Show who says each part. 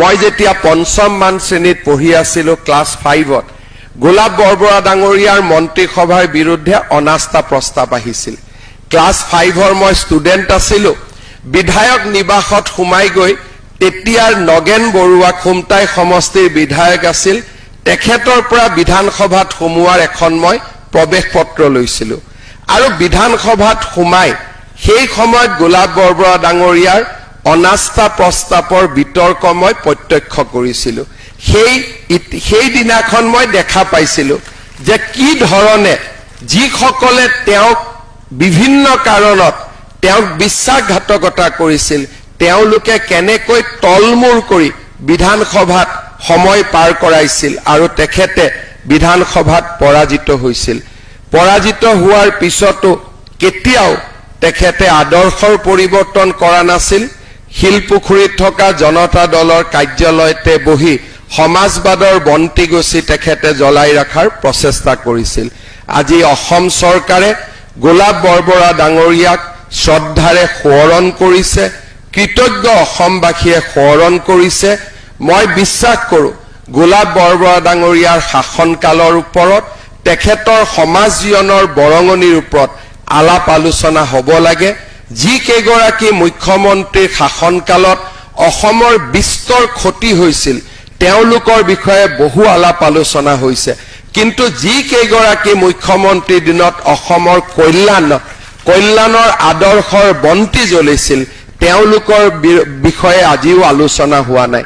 Speaker 1: মই যেতিয়া পঞ্চমমান শ্ৰেণীত পঢ়ি আছিলো ক্লাছ ফাইভত, গোলাপ বৰবৰা ডাঙৰীয়াৰ মন্ত্ৰীসভাৰ বিৰুদ্ধে অনাস্থা প্ৰস্তাৱ আহিছিল। ক্লাছ ফাইভৰ মই ষ্টুডেণ্ট আছিলো, বিধায়ক নিবাসত সোমাই গৈ তেতিয়াৰ নগেন বৰুৱা খুমটাই সমষ্টিৰ বিধায়ক আছিল, তেখেতৰ পৰা বিধানসভাত সোমোৱাৰ এখন মই প্ৰৱেশ পত্ৰ লৈছিলো। আৰু বিধানসভাত সোমাই সেই সময়ত গোলাপ বৰবৰা ডাঙৰীয়াৰ অনাস্থা প্ৰস্তাৱৰ বিতৰ্ক মই প্ৰত্যক্ষ কৰিছিলো। সেই ইত- সেই দিনাখন মই দেখা পাইছিলো যে কি ধৰণে যিসকলে তেওঁক বিভিন্ন কাৰণত তেওঁক বিশ্বাসঘাতকতা কৰিছিল তেওঁলোকে কেনেকৈ তলমূৰ কৰি বিধানসভাত সময় পাৰ কৰাইছিল আৰু তেখেতে বিধানসভাত পৰাজিত হৈছিল। পৰাজিত হোৱাৰ পিছতো কেতিয়াও তেখেতে আদৰ্শৰ পৰিৱৰ্তন কৰা নাছিল। শিলপুখুৰীত থকা জনতা দলৰ কাৰ্যালয়তে বহি সমাজবাদৰ বন্তি গছি তেখেতে জ্বলাই ৰখাৰ প্ৰচেষ্টা কৰিছিল। আজি অসম চৰকাৰে গোলাপ বৰবৰা ডাঙৰীয়াক শ্ৰদ্ধাৰে সোঁৱৰণ কৰিছে কৃতজ্ঞ অসমবাসীয়ে সোঁৱৰণ কৰিছে। মই বিশ্বাস কৰো গোলাপ বৰবৰা ডাঙৰীয়াৰ শাসনকালৰ ওপৰত তেখেতৰ সমাজ জীৱনৰ বৰঙণিৰ ওপৰত আলাপ আলোচনা হ'ব লাগে। যি কেইগৰাকী মুখ্যমন্ত্ৰীৰ শাসনকালত অসমৰ বিস্তৰ ক্ষতি হৈছিল তেওঁলোকৰ বিষয়ে বহু আলাপ আলোচনা হৈছে। কিন্তু যি কেইগৰাকী মুখ্যমন্ত্ৰীৰ দিনত অসমৰ কল্যাণ কল্যাণৰ আদৰ্শৰ বন্তি জ্বলিছিল তেওঁলোকৰ বিষয়ে আজিও আলোচনা হোৱা নাই।